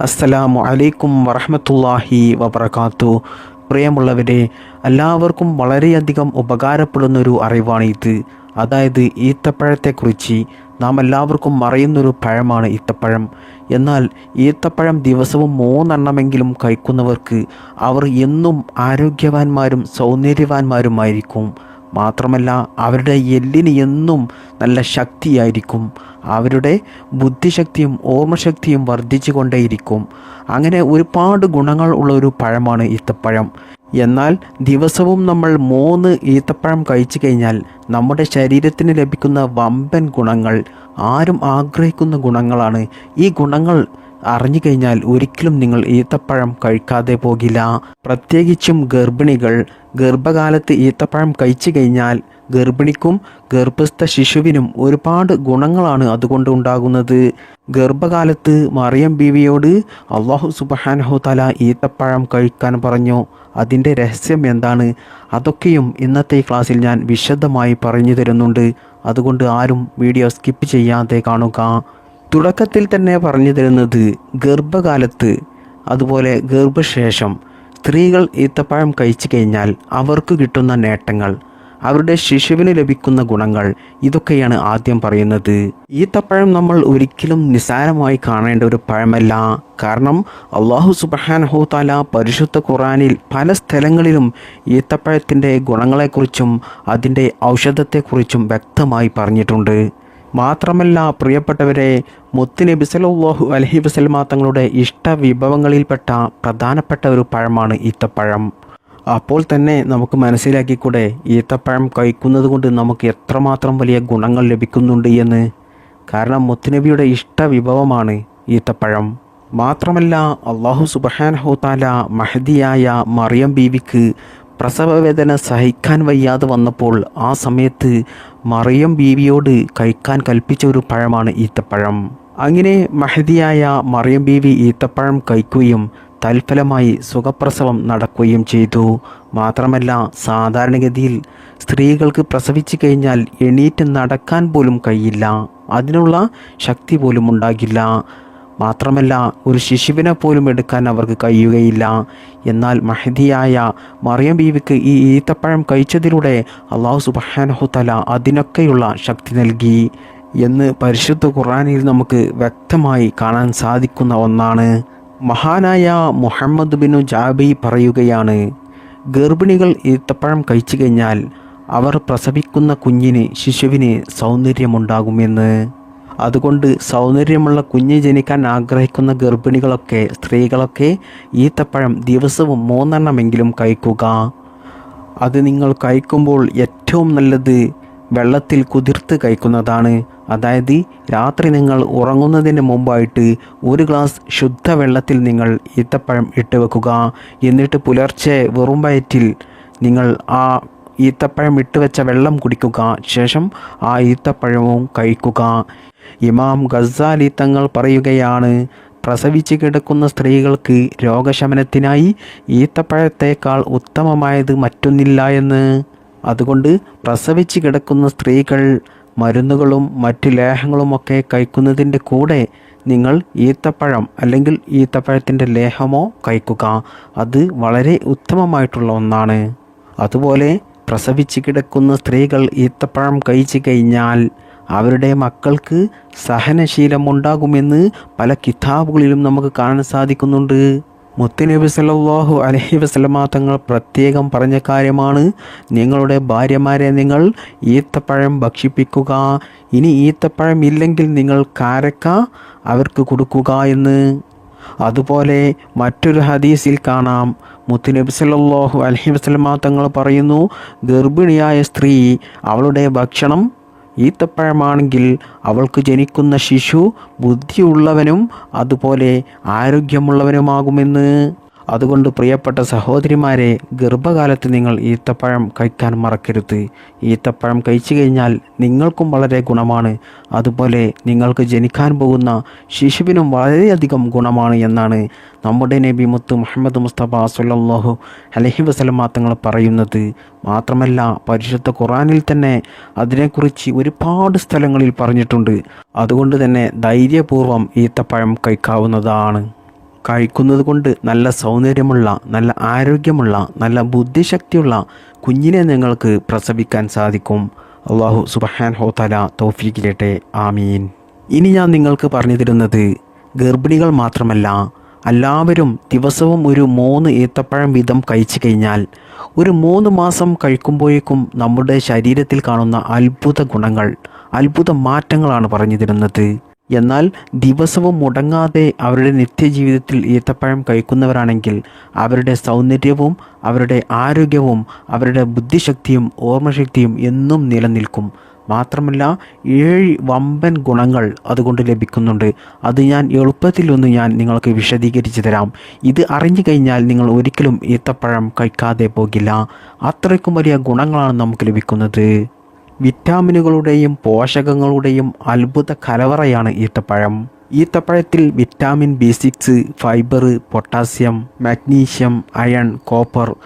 അസ്സലാമു അലൈക്കും വറഹമത്തല്ലാഹി വബർക്കാത്തു പ്രിയമുള്ളവരെ എല്ലാവർക്കും വളരെയധികം ഉപകാരപ്പെടുന്ന ഒരു അറിവാണ് ഇത്. അതായത് ഈത്തപ്പഴത്തെക്കുറിച്ച് നാം എല്ലാവർക്കും അറിയുന്നൊരു പഴമാണ് ഈത്തപ്പഴം. എന്നാൽ ഈത്തപ്പഴം ദിവസവും മൂന്നെണ്ണമെങ്കിലും കഴിക്കുന്നവർക്ക് അവർ എന്നും ആരോഗ്യവാന്മാരും സൗന്ദര്യവാന്മാരുമായിരിക്കും. മാത്രമല്ല അവരുടെ എല്ലിന് എന്നും നല്ല ശക്തിയായിരിക്കും. അവരുടെ ബുദ്ധിശക്തിയും ഓർമ്മശക്തിയും വർദ്ധിച്ചു കൊണ്ടേയിരിക്കും അങ്ങനെ ഒരുപാട് ഗുണങ്ങൾ ഉള്ള ഒരു പഴമാണ് ഈത്തപ്പഴം. എന്നാൽ ദിവസവും നമ്മൾ മൂന്ന് ഈത്തപ്പഴം കഴിച്ചു കഴിഞ്ഞാൽ നമ്മുടെ ശരീരത്തിന് ലഭിക്കുന്ന വമ്പൻ ഗുണങ്ങൾ ആരും ആഗ്രഹിക്കുന്ന ഗുണങ്ങളാണ്. ഈ ഗുണങ്ങൾ അറിഞ്ഞു കഴിഞ്ഞാൽ ഒരിക്കലും നിങ്ങൾ ഈത്തപ്പഴം കഴിക്കാതെ പോകില്ല. പ്രത്യേകിച്ചും ഗർഭിണികൾ. ഗർഭകാലത്ത് ഈത്തപ്പഴം കഴിച്ചു കഴിഞ്ഞാൽ ഗർഭിണിക്കും ഗർഭസ്ഥ ശിശുവിനും ഒരുപാട് ഗുണങ്ങളാണ് അതുകൊണ്ട് ഉണ്ടാകുന്നത്. ഗർഭകാലത്ത് മറിയം ബീവിയോട് അള്ളാഹു സുബഹാനഹു തല ഈത്തപ്പഴം കഴിക്കാൻ പറഞ്ഞു. അതിന്റെ രഹസ്യം എന്താണ്? അതൊക്കെയും ഇന്നത്തെ ക്ലാസ്സിൽ ഞാൻ വിശദമായി പറഞ്ഞു തരുന്നുണ്ട്. അതുകൊണ്ട് ആരും വീഡിയോ സ്കിപ്പ് ചെയ്യാതെ കാണുക. തുടക്കത്തിൽ തന്നെ പറഞ്ഞു തരുന്നത് ഗർഭകാലത്ത് അതുപോലെ ഗർഭശേഷം സ്ത്രീകൾ ഈത്തപ്പഴം കഴിച്ചു കഴിഞ്ഞാൽ അവർക്ക് കിട്ടുന്ന നേട്ടങ്ങൾ അവരുടെ ശിശുവിന് ലഭിക്കുന്ന ഗുണങ്ങൾ ഇതൊക്കെയാണ് ആദ്യം പറയുന്നത്. ഈത്തപ്പഴം നമ്മൾ ഒരിക്കലും നിസ്സാരമായി കാണേണ്ട ഒരു പഴമല്ല. കാരണം അള്ളാഹു സുബഹാനഹു താല പരിശുദ്ധ ഖുറാനിൽ പല സ്ഥലങ്ങളിലും ഈത്തപ്പഴത്തിന്റെ ഗുണങ്ങളെക്കുറിച്ചും അതിന്റെ ഔഷധത്തെക്കുറിച്ചും വ്യക്തമായി പറഞ്ഞിട്ടുണ്ട്. മാത്രമല്ല പ്രിയപ്പെട്ടവരെ മുത്തുനബി സലാഹു അലഹി വസല്ലമ തങ്ങളുടെ ഇഷ്ട വിഭവങ്ങളിൽപ്പെട്ട പ്രധാനപ്പെട്ട ഒരു പഴമാണ് ഈത്തപ്പഴം. അപ്പോൾ തന്നെ നമുക്ക് മനസ്സിലാക്കിക്കൂടെ ഈത്തപ്പഴം കഴിക്കുന്നത് കൊണ്ട് നമുക്ക് എത്രമാത്രം വലിയ ഗുണങ്ങൾ ലഭിക്കുന്നുണ്ട് എന്ന്. കാരണം മുത്തുനബിയുടെ ഇഷ്ട വിഭവമാണ് ഈത്തപ്പഴം. മാത്രമല്ല അള്ളാഹു സുബഹാൻ ഹോത്താല മഹദിയായ മറിയം ബീവിക്ക് പ്രസവവേദന സഹിക്കാൻ വയ്യാതെ വന്നപ്പോൾ ആ സമയത്ത് മറിയം ബീവിയോട് കഴിക്കാൻ കൽപ്പിച്ച ഒരു പഴമാണ് ഈത്തപ്പഴം. അങ്ങനെ മഹതിയായ മറിയം ബീവി ഈത്തപ്പഴം കഴിക്കുകയും തൽഫലമായി സുഖപ്രസവം നടക്കുകയും ചെയ്തു. മാത്രമല്ല സാധാരണഗതിയിൽ സ്ത്രീകൾക്ക് പ്രസവിച്ചു കഴിഞ്ഞാൽ എണീറ്റ് നടക്കാൻ പോലും കഴിയില്ല. അതിനുള്ള ശക്തി പോലും ഉണ്ടാകില്ല. മാത്രമല്ല ഒരു ശിശുവിനെ പോലും എടുക്കാൻ അവർക്ക് കഴിയുകയില്ല. എന്നാൽ മഹദിയായ മറിയം ബീവിക്ക് ഈ ഈത്തപ്പഴം കഴിച്ചതിലൂടെ അള്ളാഹു സുബാനഹുത്തല തല അതിനൊക്കെയുള്ള ശക്തി നൽകി എന്ന് പരിശുദ്ധ ഖുറാനിൽ നമുക്ക് വ്യക്തമായി കാണാൻ സാധിക്കുന്ന ഒന്നാണ്. മഹാനായ മുഹമ്മദ് ബിനു ജാബി പറയുകയാണ് ഗർഭിണികൾ ഈത്തപ്പഴം കഴിച്ചു കഴിഞ്ഞാൽ അവർ പ്രസവിക്കുന്ന കുഞ്ഞിന് ശിശുവിന് സൗന്ദര്യമുണ്ടാകുമെന്ന്. അതുകൊണ്ട് സൗന്ദര്യമുള്ള കുഞ്ഞ് ജനിക്കാൻ ആഗ്രഹിക്കുന്ന ഗർഭിണികളൊക്കെ സ്ത്രീകളൊക്കെ ഈത്തപ്പഴം ദിവസവും മൂന്നെണ്ണമെങ്കിലും കഴിക്കുക. അത് നിങ്ങൾ കഴിക്കുമ്പോൾ ഏറ്റവും നല്ലത് വെള്ളത്തിൽ കുതിർത്ത് കഴിക്കുന്നതാണ്. അതായത് രാത്രി നിങ്ങൾ ഉറങ്ങുന്നതിന് മുമ്പായിട്ട് ഒരു ഗ്ലാസ് ശുദ്ധ വെള്ളത്തിൽ നിങ്ങൾ ഈത്തപ്പഴം ഇട്ട് വെക്കുക. എന്നിട്ട് പുലർച്ചെ വെറും വയറ്റിൽ നിങ്ങൾ ആ ഈത്തപ്പഴം ഇട്ട് വെച്ച വെള്ളം കുടിക്കുക. ശേഷം ആ ഈത്തപ്പഴവും കഴിക്കുക. ഇമാം ഗസാലി തങ്ങൾ പറയുകയാണ് പ്രസവിച്ച് കിടക്കുന്ന സ്ത്രീകൾക്ക് രോഗശമനത്തിനായി ഈത്തപ്പഴത്തേക്കാൾ ഉത്തമമായത് മറ്റൊന്നില്ല എന്ന്. അതുകൊണ്ട് പ്രസവിച്ച് കിടക്കുന്ന സ്ത്രീകൾ മരുന്നുകളും മറ്റ് ലേഹങ്ങളുമൊക്കെ കഴിക്കുന്നതിന്റെ കൂടെ നിങ്ങൾ ഈത്തപ്പഴം അല്ലെങ്കിൽ ഈത്തപ്പഴത്തിന്റെ ലേഹമോ കഴിക്കുക. അത് വളരെ ഉത്തമമായിട്ടുള്ള ഒന്നാണ്. അതുപോലെ പ്രസവിച്ച് കിടക്കുന്ന സ്ത്രീകൾ ഈത്തപ്പഴം കഴിച്ചു കഴിഞ്ഞാൽ അവരുടെ മക്കൾക്ക് സഹനശീലം ഉണ്ടാകുമെന്ന് പല കിതാബുകളിലും നമുക്ക് കാണാൻ സാധിക്കുന്നുണ്ട്. മുത്തുനബി സല്ലല്ലാഹു അലഹി വസല്ലമ തങ്ങൾ പ്രത്യേകം പറഞ്ഞ കാര്യമാണ് നിങ്ങളുടെ ഭാര്യമാരെ നിങ്ങൾ ഈത്തപ്പഴം ഭക്ഷിപ്പിക്കുക. ഇനി ഈത്തപ്പഴം ഇല്ലെങ്കിൽ നിങ്ങൾ കാരക്ക അവർക്ക് കൊടുക്കുക എന്ന്. അതുപോലെ മറ്റൊരു ഹദീസിൽ കാണാം. മുത്തുനബി സല്ലല്ലാഹു അലഹി വസല്ലമ തങ്ങൾ പറയുന്നു ഗർഭിണിയായ സ്ത്രീ അവളുടെ ഭക്ഷണം ഈത്തപ്പഴമാണെങ്കിൽ അവൾക്ക് ജനിക്കുന്ന ശിശു ബുദ്ധിയുള്ളവനും അതുപോലെ ആരോഗ്യമുള്ളവനുമാകുമെന്ന്. അതുകൊണ്ട് പ്രിയപ്പെട്ട സഹോദരിമാരെ ഗർഭകാലത്ത് നിങ്ങൾ ഈത്തപ്പഴം കഴിക്കാൻ മറക്കരുത്. ഈത്തപ്പഴം കഴിച്ചു കഴിഞ്ഞാൽ നിങ്ങൾക്കും വളരെ ഗുണമാണ്. അതുപോലെ നിങ്ങൾക്ക് ജനിക്കാൻ പോകുന്ന ശിശുവിനും വളരെയധികം ഗുണമാണ് എന്നാണ് നമ്മുടെ നബി മുത്ത് മുഹമ്മദ് മുസ്തഫ സുല്ലാഹു അലഹി വസല്ലമ തങ്ങൾ പറയുന്നത്. മാത്രമല്ല പരിശുദ്ധ ഖുറാനിൽ തന്നെ അതിനെക്കുറിച്ച് ഒരുപാട് സ്ഥലങ്ങളിൽ പറഞ്ഞിട്ടുണ്ട്. അതുകൊണ്ട് തന്നെ ധൈര്യപൂർവം ഈത്തപ്പഴം കഴിക്കാവുന്നതാണ്. കഴിക്കുന്നത് കൊണ്ട് നല്ല സൗന്ദര്യമുള്ള നല്ല ആരോഗ്യമുള്ള നല്ല ബുദ്ധിശക്തിയുള്ള കുഞ്ഞിനെ നിങ്ങൾക്ക് പ്രസവിക്കാൻ സാധിക്കും. അള്ളാഹു സുബഹാൻ ഹോത്തല തൗഫീഖിലേട്ടെ. ആമീൻ. ഇനി ഞാൻ നിങ്ങൾക്ക് പറഞ്ഞു തരുന്നത് ഗർഭിണികൾ മാത്രമല്ല എല്ലാവരും ദിവസവും ഒരു മൂന്ന് ഏത്തപ്പഴം വീതം കഴിച്ചു കഴിഞ്ഞാൽ ഒരു മൂന്ന് മാസം കഴിക്കുമ്പോഴേക്കും നമ്മുടെ ശരീരത്തിൽ കാണുന്ന അത്ഭുത ഗുണങ്ങൾ അത്ഭുത മാറ്റങ്ങളാണ് പറഞ്ഞു തരുന്നത്. എന്നാൽ ദിവസവും മുടങ്ങാതെ അവരുടെ നിത്യജീവിതത്തിൽ ഈത്തപ്പഴം കഴിക്കുന്നവരാണെങ്കിൽ അവരുടെ സൗന്ദര്യവും അവരുടെ ആരോഗ്യവും അവരുടെ ബുദ്ധിശക്തിയും ഓർമ്മശക്തിയും എന്നും നിലനിൽക്കും. മാത്രമല്ല ഏഴ് വമ്പൻ ഗുണങ്ങൾ അതുകൊണ്ട് ലഭിക്കുന്നുണ്ട്. അത് ഞാൻ എളുപ്പത്തിലൊന്ന് ഞാൻ നിങ്ങൾക്ക് വിശദീകരിച്ചു തരാം. ഇത് അറിഞ്ഞു കഴിഞ്ഞാൽ നിങ്ങൾ ഒരിക്കലും ഈത്തപ്പഴം കഴിക്കാതെ പോകില്ല. അത്രയ്ക്കും വലിയ ഗുണങ്ങളാണ് നമുക്ക് ലഭിക്കുന്നത്. വിറ്റാമിനുകളുടെയും പോഷകങ്ങളുടെയും അത്ഭുത കലവറയാണ് ഈത്തപ്പഴം. ഈത്തപ്പഴത്തിൽ vitamin B six fibre potassium magnesium iron copper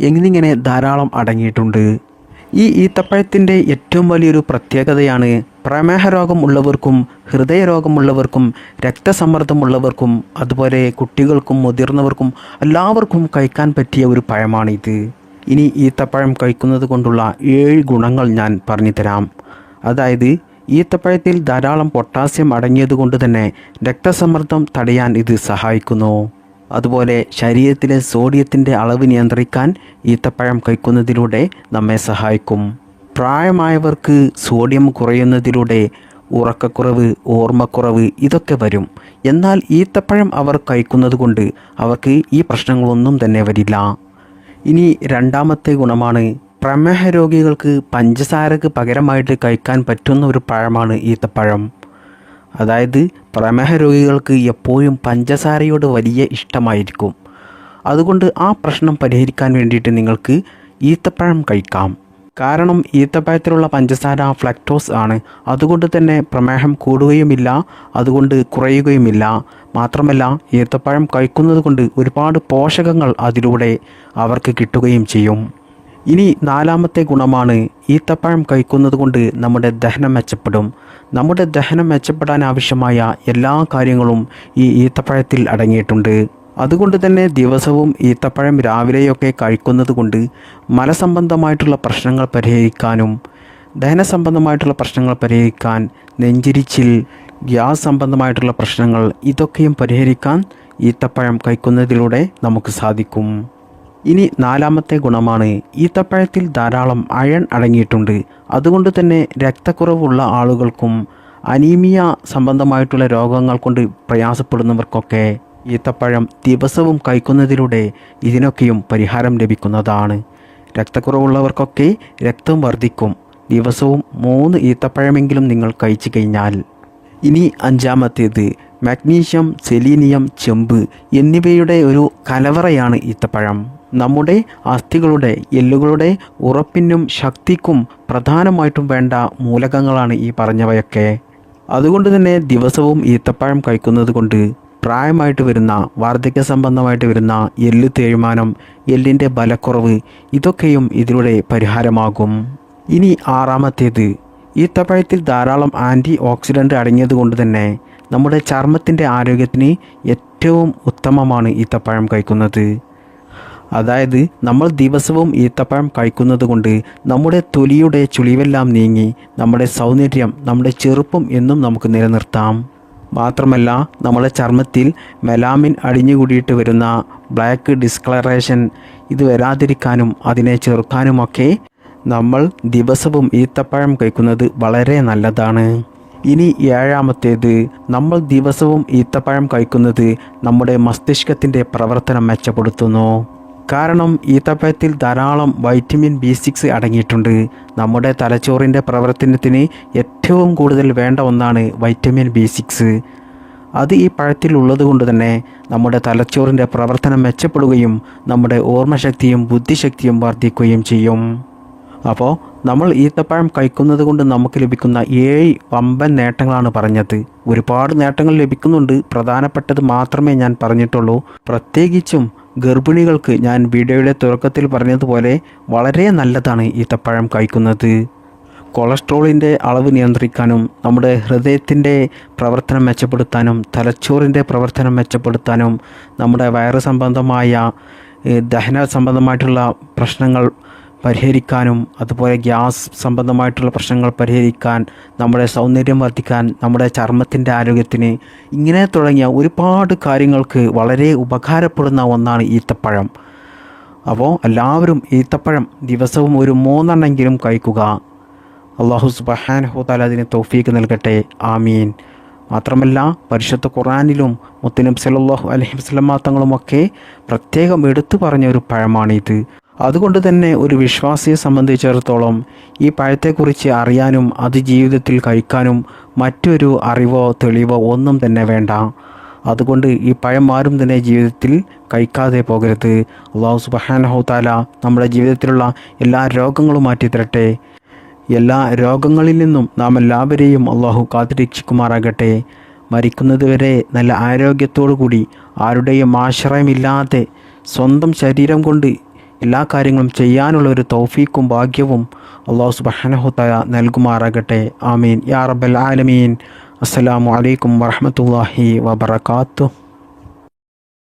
എന്നിങ്ങനെ ധാരാളം അടങ്ങിയിട്ടുണ്ട്. ഈ ഈത്തപ്പഴത്തിന്റെ ഏറ്റവും വലിയൊരു പ്രത്യേകതയാണ് പ്രമേഹ രോഗം ഉള്ളവർക്കും ഹൃദയരോഗമുള്ളവർക്കും രക്തസമ്മർദ്ദമുള്ളവർക്കും അതുപോലെ കുട്ടികൾക്കും മുതിർന്നവർക്കും എല്ലാവർക്കും കഴിക്കാൻ പറ്റിയ ഒരു പഴമാണിത്. ഇനി ഈത്തപ്പഴം കഴിക്കുന്നത് കൊണ്ടുള്ള ഏഴ് ഗുണങ്ങൾ ഞാൻ പറഞ്ഞു തരാം അതായത് ഈത്തപ്പഴത്തിൽ ധാരാളം പൊട്ടാസ്യം അടങ്ങിയതുകൊണ്ട് തന്നെ രക്തസമ്മർദ്ദം തടയാൻ ഇത് സഹായിക്കുന്നു. അതുപോലെ ശരീരത്തിലെ സോഡിയത്തിന്റെ അളവ് നിയന്ത്രിക്കാൻ ഈത്തപ്പഴം കഴിക്കുന്നതിലൂടെ നമ്മെ സഹായിക്കും. പ്രായമായവർക്ക് സോഡിയം കുറയുന്നതിലൂടെ ഉറക്കക്കുറവ് ഓർമ്മക്കുറവ് ഇതൊക്കെ വരും. എന്നാൽ ഈത്തപ്പഴം അവർ കഴിക്കുന്നത് കൊണ്ട് അവർക്ക് ഈ പ്രശ്നങ്ങളൊന്നും തന്നെ വരില്ല. ഇനി രണ്ടാമത്തെ ഗുണമാണ് പ്രമേഹ രോഗികൾക്ക് പഞ്ചസാരക്ക് പകരമായിട്ട് കഴിക്കാൻ പറ്റുന്ന ഒരു പഴമാണ് ഈത്തപ്പഴം. അതായത് പ്രമേഹ രോഗികൾക്ക് എപ്പോഴും പഞ്ചസാരയോട് വലിയ ഇഷ്ടമായിരിക്കും. അതുകൊണ്ട് ആ പ്രശ്നം പരിഹരിക്കാൻ വേണ്ടിയിട്ട് നിങ്ങൾക്ക് ഈത്തപ്പഴം കഴിക്കാം. കാരണം ഈത്തപ്പഴത്തിലുള്ള പഞ്ചസാര ഫ്ലക്ടോസ് ആണ്. അതുകൊണ്ട് തന്നെ പ്രമേഹം കൂടുകയുമില്ല അതുകൊണ്ട് കുറയുകയുമില്ല. മാത്രമല്ല ഈത്തപ്പഴം കഴിക്കുന്നത് കൊണ്ട് ഒരുപാട് പോഷകങ്ങൾ അതിലൂടെ അവർക്ക് കിട്ടുകയും ചെയ്യും. ഇനി നാലാമത്തെ ഗുണമാണ് ഈത്തപ്പഴം കഴിക്കുന്നത് കൊണ്ട് നമ്മുടെ ദഹനം മെച്ചപ്പെടും. നമ്മുടെ ദഹനം മെച്ചപ്പെടാൻ ആവശ്യമായ എല്ലാ കാര്യങ്ങളും ഈ ഈത്തപ്പഴത്തിൽ അടങ്ങിയിട്ടുണ്ട്. അതുകൊണ്ട് തന്നെ ദിവസവും ഈത്തപ്പഴം രാവിലെയൊക്കെ കഴിക്കുന്നത് കൊണ്ട് മലസംബന്ധമായിട്ടുള്ള പ്രശ്നങ്ങൾ പരിഹരിക്കാനും ദഹന സംബന്ധമായിട്ടുള്ള പ്രശ്നങ്ങൾ പരിഹരിക്കാൻ നെഞ്ചിരിച്ചിൽ ഗ്യാസ് സംബന്ധമായിട്ടുള്ള പ്രശ്നങ്ങൾ ഇതൊക്കെയും പരിഹരിക്കാൻ ഈത്തപ്പഴം കഴിക്കുന്നതിലൂടെ നമുക്ക് സാധിക്കും. ഇനി നാലാമത്തെ ഗുണമാണ് ഈത്തപ്പഴത്തിൽ ധാരാളം അയൺ അടങ്ങിയിട്ടുണ്ട്. അതുകൊണ്ട് തന്നെ രക്തക്കുറവുള്ള ആളുകൾക്കും അനീമിയ സംബന്ധമായിട്ടുള്ള രോഗങ്ങൾ കൊണ്ട് പ്രയാസപ്പെടുന്നവർക്കൊക്കെ ഈത്തപ്പഴം ദിവസവും കഴിക്കുന്നതിലൂടെ ഇതിനൊക്കെയും പരിഹാരം ലഭിക്കുന്നതാണ്. രക്തക്കുറവുള്ളവർക്കൊക്കെ രക്തം വർദ്ധിക്കും ദിവസവും മൂന്ന് ഈത്തപ്പഴമെങ്കിലും നിങ്ങൾ കഴിച്ചു കഴിഞ്ഞാൽ. ഇനി അഞ്ചാമത്തേത് മാഗ്നീഷ്യം സെലീനിയം ചെമ്പ് എന്നിവയുടെ ഒരു കലവറയാണ് ഈത്തപ്പഴം. നമ്മുടെ അസ്ഥികളുടെ എല്ലുകളുടെ ഉറപ്പിനും ശക്തിക്കും പ്രധാനമായിട്ടും വേണ്ട മൂലകങ്ങളാണ് ഈ പറഞ്ഞവയൊക്കെ. അതുകൊണ്ട് തന്നെ ദിവസവും ഈത്തപ്പഴം കഴിക്കുന്നത് കൊണ്ട് പ്രായമായിട്ട് വരുന്ന വാർദ്ധക്യ സംബന്ധമായിട്ട് വരുന്ന എല്ല് തേയ്മാനം എല്ലിന്റെ ബലക്കുറവ് ഇതൊക്കെയും ഇതിലൂടെ പരിഹാരമാകും. ഇനി ആറാമത്തേത് ഈത്തപ്പഴത്തിൽ ധാരാളം ആന്റി ഓക്സിഡന്റ് അടങ്ങിയതുകൊണ്ട് തന്നെ നമ്മുടെ ചർമ്മത്തിന്റെ ആരോഗ്യത്തിന് ഏറ്റവും ഉത്തമമാണ് ഈത്തപ്പഴം കഴിക്കുന്നത്. അതായത് നമ്മൾ ദിവസവും ഈത്തപ്പഴം കഴിക്കുന്നത് കൊണ്ട് നമ്മുടെ തൊലിയുടെ ചുളിവെല്ലാം നീങ്ങി നമ്മുടെ സൗന്ദര്യം നമ്മുടെ ചെറുപ്പം എന്നും നമുക്ക് നിലനിർത്താം. മാത്രമല്ല നമ്മുടെ ചർമ്മത്തിൽ മെലാമിൻ അടിഞ്ഞുകൂടിയിട്ട് വരുന്ന ബ്ലാക്ക് ഡിസ്കളറേഷൻ ഇത് വരാതിരിക്കാനും അതിനെ ചെറുക്കാനുമൊക്കെ നമ്മൾ ദിവസവും ഈത്തപ്പഴം കഴിക്കുന്നത് വളരെ നല്ലതാണ്. ഇനി ഏഴാമത്തേത് നമ്മൾ ദിവസവും ഈത്തപ്പഴം കഴിക്കുന്നത് നമ്മുടെ മസ്തിഷ്കത്തിന്റെ പ്രവർത്തനം മെച്ചപ്പെടുത്തുന്നു. കാരണം ഈത്തപ്പഴത്തിൽ ധാരാളം വൈറ്റമിൻ ബി സിക്സ് അടങ്ങിയിട്ടുണ്ട്. നമ്മുടെ തലച്ചോറിന്റെ പ്രവർത്തനത്തിന് ഏറ്റവും കൂടുതൽ വേണ്ട ഒന്നാണ് വൈറ്റമിൻ ബി സിക്സ് അത് ഈ പഴത്തിൽ ഉള്ളത് കൊണ്ട് തന്നെ നമ്മുടെ തലച്ചോറിന്റെ പ്രവർത്തനം മെച്ചപ്പെടുകയും നമ്മുടെ ഓർമ്മശക്തിയും ബുദ്ധിശക്തിയും വർദ്ധിക്കുകയും ചെയ്യും. അപ്പോൾ നമ്മൾ ഈത്തപ്പഴം കഴിക്കുന്നത് കൊണ്ട് നമുക്ക് ലഭിക്കുന്ന ഏഴ് വമ്പൻ നേട്ടങ്ങളാണ് പറഞ്ഞത്. ഒരുപാട് നേട്ടങ്ങൾ ലഭിക്കുന്നുണ്ട്. പ്രധാനപ്പെട്ടത് മാത്രമേ ഞാൻ പറഞ്ഞിട്ടുള്ളൂ. പ്രത്യേകിച്ചും ഗർഭിണികൾക്ക് ഞാൻ വീഡിയോയുടെ തുടക്കത്തിൽ പറഞ്ഞതുപോലെ വളരെ നല്ലതാണ് ഈത്തപ്പഴം കഴിക്കുന്നത്. കൊളസ്ട്രോളിന്റെ അളവ് നിയന്ത്രിക്കാനും നമ്മുടെ ഹൃദയത്തിന്റെ പ്രവർത്തനം മെച്ചപ്പെടുത്താനും തലച്ചോറിന്റെ പ്രവർത്തനം മെച്ചപ്പെടുത്താനും നമ്മുടെ വയറ് സംബന്ധമായ ദഹന സംബന്ധമായിട്ടുള്ള പ്രശ്നങ്ങൾ പരിഹരിക്കാനും അതുപോലെ ഗ്യാസ് സംബന്ധമായിട്ടുള്ള പ്രശ്നങ്ങൾ പരിഹരിക്കാൻ നമ്മുടെ സൗന്ദര്യം വർദ്ധിക്കാൻ നമ്മുടെ ചർമ്മത്തിന്റെ ആരോഗ്യത്തിന് ഇങ്ങനെ തുടങ്ങിയ ഒരുപാട് കാര്യങ്ങൾക്ക് വളരെ ഉപകാരപ്പെടുന്ന ഒന്നാണ് ഈത്തപ്പഴം. അപ്പോൾ എല്ലാവരും ഈത്തപ്പഴം ദിവസവും ഒരു മൂന്നെണ്ണെങ്കിലും കഴിക്കുക. അള്ളാഹു സുബഹാൻ ഹുതാല അതിന് തൗഫീക്ക് നൽകട്ടെ. ആമീൻ. മാത്രമല്ല പരിശുദ്ധ ഖുറാനിലും മുത്തനബ് സല്ലല്ലാഹു അലൈഹി തങ്ങളുമൊക്കെ പ്രത്യേകം എടുത്തു പറഞ്ഞ ഒരു പഴമാണിത്. അതുകൊണ്ട് തന്നെ ഒരു വിശ്വാസിയെ സംബന്ധിച്ചിടത്തോളം ഈ പഴത്തെക്കുറിച്ച് അറിയാനും അത് ജീവിതത്തിൽ കഴിക്കാനും മറ്റൊരു അറിവോ തെളിവോ ഒന്നും തന്നെ വേണ്ട. അതുകൊണ്ട് ഈ പഴം ആരും തന്നെ ജീവിതത്തിൽ കഴിക്കാതെ പോകരുത്. അള്ളാഹു സുബഹാനഹു താല നമ്മുടെ ജീവിതത്തിലുള്ള എല്ലാ രോഗങ്ങളും മാറ്റി തരട്ടെ എല്ലാ രോഗങ്ങളിൽ നിന്നും നാം എല്ലാവരെയും അള്ളാഹു കാത്തുരക്ഷിക്കുമാറാകട്ടെ. മരിക്കുന്നതുവരെ നല്ല ആരോഗ്യത്തോടു കൂടി ആരുടെയും ആശ്രയമില്ലാതെ സ്വന്തം ശരീരം കൊണ്ട് എല്ലാ കാര്യങ്ങളും ചെയ്യാനുള്ള ഒരു തൗഫീക്കും ഭാഗ്യവും അള്ളാഹു സുബഹാനഹുത്തായ നൽകുമാറാകട്ടെ. ആമീൻ. യാ റബ്ബൽ ആലമീൻ. അസ്സലാമു അലൈക്കും വറഹ്മത്തുള്ളാഹി വബറകാതുഹു.